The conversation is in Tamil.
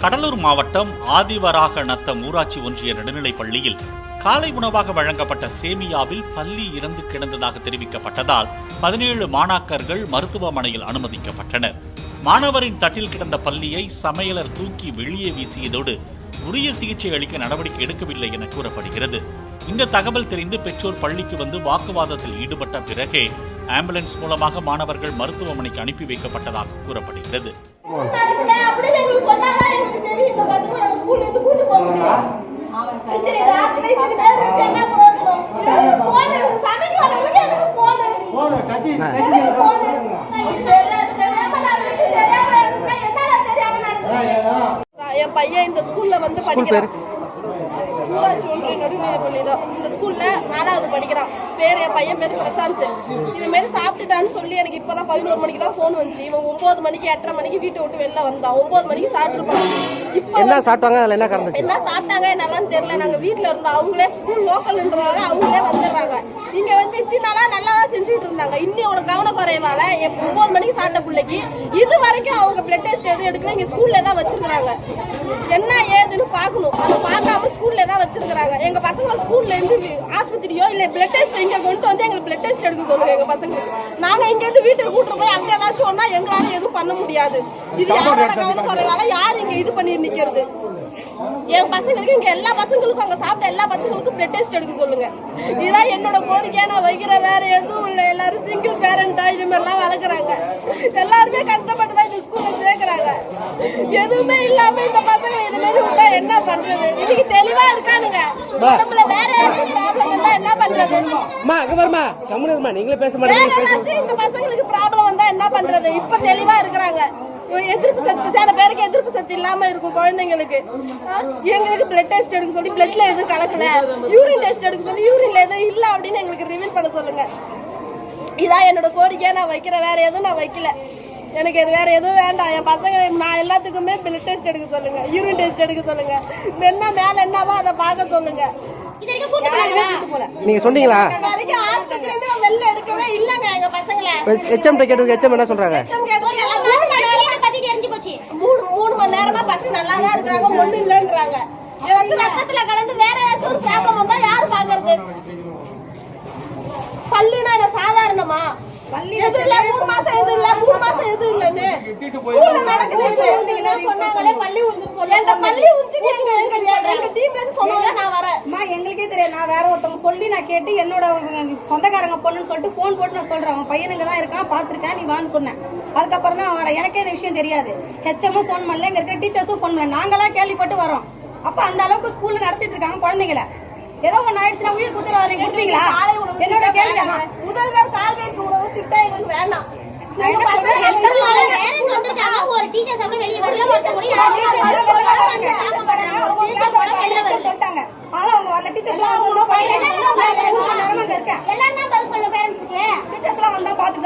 கடலூர் மாவட்டம் ஆதிவராக நத்தம் ஊராட்சி ஒன்றிய நடுநிலைப் பள்ளியில் காலை உணவாக வழங்கப்பட்ட சேமியாவில் பள்ளி இறந்து கிடந்ததாக தெரிவிக்கப்பட்டதால் பதினேழு மாணாக்கர்கள் மருத்துவமனையில் அனுமதிக்கப்பட்டனர். மாணவரின் தட்டில் கிடந்த பள்ளியை சமையலர் தூக்கி வெளியே வீசியதோடு உரிய சிகிச்சை அளிக்க நடவடிக்கை எடுக்கவில்லை என கூறப்படுகிறது. இந்த தகவல் தெரிந்து பெற்றோர் பள்ளிக்கு வந்து வாக்குவாதத்தில் ஈடுபட்ட பிறகே ஆம்புலன்ஸ் மூலமாக மாணவர்கள் மருத்துவமனைக்கு அனுப்பி வைக்கப்பட்டதாக கூறப்படுகிறது. என் பையன் இந்த ஸ்கூல்ல வந்து படிக்கிறான். ஊராட்சி ஒன்றிய இந்த ஸ்கூல்ல நாலாவது படிக்கிறான். பேர் என் பையன் பேர் பிரசாந்த். இது மாரி சாப்பிட்டுட்டான்னு சொல்லி எனக்கு இப்பதான் பதினோரு மணிக்கு தான் ஃபோன் வந்துச்சு. இவன் ஒன்பது மணிக்கு எட்டரை மணிக்கு வீட்டை விட்டு வெளில வந்தான். ஒன்பது மணிக்கு சாப்பிட்டுருப்பான். இப்போ என்ன சாப்பிட்டாங்க? அதில் என்ன சாப்பிட்டாங்க? என்னன்னு தெரியல. நாங்க வீட்ல இருந்தோம். அவங்களே ஸ்கூல் லோக்கல்ன்றதால அவங்களே வந்துடுறாங்க. இங்க வந்து இத்தனை நாளா நல்லா தான் செஞ்சுட்டு இருந்தாங்க. இன்னியோட கவன குறைவால ஒன்பது மணிக்கு சாப்பிட்ட பிள்ளைக்கு இது வரைக்கும் அவங்க பிளட் டெஸ்ட் எதுவும் எடுக்கல. இங்க ஸ்கூல்ல தான் வச்சிருக்காங்க என்ன ஏதுன்னு பார்க்கணும். அதை தான் வச்சிருக்காங்க எங்க பசங்க ஸ்கூல்ல இருந்து வி- ஆஸ்பத்திரியோ இல்ல பிளட் டெஸ்ட் இங்க கொண்டு வந்து எங்களுக்கு பிளட் டெஸ்ட் எடுக்க சொல்லுங்க எங்க பசங்க நாங்க இங்க இருந்து வீட்டுக்கு கூட்டு போய் அங்க ஏதாச்சும் ஒண்ணா எங்களால எதுவும் பண்ண முடியாது. இது யாரோட கவன குறைவால யார் இங்க இது பண்ணி நிக்கிறது? என் பசங்களுக்கு இங்க எல்லா பசங்களுக்கும் அங்க சாப்பிட்ட எல்லா பசங்களுக்கும் பிளட் டெஸ்ட் எடுக்க சொல்லுங்க. இதான் என்னோட கோரிக்கையா. நான் வைக்கிற வேற எதுவும் இல்ல. எல்லாரும் சிங்கிள் பேரண்டா இது மாதிரிலாம் வளர்க்குறாங்க. எல்லாருமே கஷ்டப்பட்டு தான் இந்த ஸ்கூல்ல சேர்க்கறாங்க. எதுவுமே இல்லாம இந்த பசங்களை இது மாதிரி விட்டா என்ன பண்றது? இன்னைக்கு தெளிவா இருக்கானுங்க உடம்புல வேற ஏதாச்சும் ப்ராப்ளம் இருந்தா என்ன பண்றது? அம்மா அங்க பாருமா. கம்முனு இருமா. நீங்களே பேச மாட்டீங்க. இந்த பசங்களுக்கு ப்ராப்ளம் வந்தா என்ன பண்றது? இப்ப தெளிவா இருக்கிறாங்க. எதிர்ப்பு சக்தி சில பேருக்கு எதிர்ப்பு சக்தி இல்லாம இருக்கும் குழந்தைங்களுக்கு. எங்களுக்கு பிளட் டெஸ்ட் எடுக்க சொல்லி பிளட்ல எதுவும் கலக்கல. யூரின் டெஸ்ட் எடுக்க சொல்லி யூரின்ல எதுவும் இல்ல அப்படின்னு எங்களுக்கு ரிவீல் பண்ண சொல்லுங்க. இதான் என்னோட கோரிக்கையா நான் வைக்கிறேன் வேற எதுவும் நான் வைக்கல. எனக்கு இது வேற எதுவும் வேண்டாம். என் பசங்க நான் எல்லாத்துக்குமே பிளட் டெஸ்ட் எடுக்க சொல்லுங்க. யூரின் டெஸ்ட் எடுக்க சொல்லுங்க. என்ன மேல என்னவோ அதை பார்க்க சொல்லுங்க. நீங்க சொன்னீங்களா? வெளில எடுக்கவே இல்லங்க எங்க பசங்களை. ஹெச்எம் கேட்டதுக்கு ஹெச்எம் என்ன சொல்றாங்க? மூணு மணி மூணு மூணு மணி நேரமா பசங்க நல்லா தான் இருக்காங்க ஒண்ணு இல்லன்றாங்க. ஏதாச்சும் ரத்தத்துல கலந்து வேற ஏதாச்சும் ஒரு ப்ராப்ளம் வந்தா யாரு பாக்குறது பல்லுனா சாதாரணமா? எங்களுக்கே தெரியாது. நான் வேற ஒருத்தவங்க சொல்லி நான் கேட்டு என்னோட சொந்தக்காரங்க பொண்ணுன்னு சொல்லிட்டு ஃபோன் போட்டு நான் சொல்றேன். அவன் பையனுங்க தான் இருக்கான் பார்த்துருக்கேன் நீ வான்னு சொன்னேன். அதுக்கப்புறம் தான் வரேன். எனக்கே இந்த விஷயம் தெரியாது. ஹெச்எம்மும் ஃபோன் பண்ணல இங்க இருக்க டீச்சர்ஸும் ஃபோன் பண்ணல. நாங்களாம் கேள்விப்பட்டு வரோம். அப்ப அந்த அளவுக்கு ஸ்கூல்ல நடத்திட்டு இருக்காங்க குழந்தைங்கள. ஏதோ ஒண்ணு ஆயிடுச்சுன்னா உயிர் உணவு என்னோட கேள்வி. முதல்வர் கால்வைப்பு எங்களுக்கு வேண்டாம் பேரண்ட்ஸ் வந்துட்டாங்க ஒரு டீச்சர்ஸ் கூட வெளியே வரல சொல்லிட்டாங்க ஆனா அவங்க வரல வந்து இருக்கேன்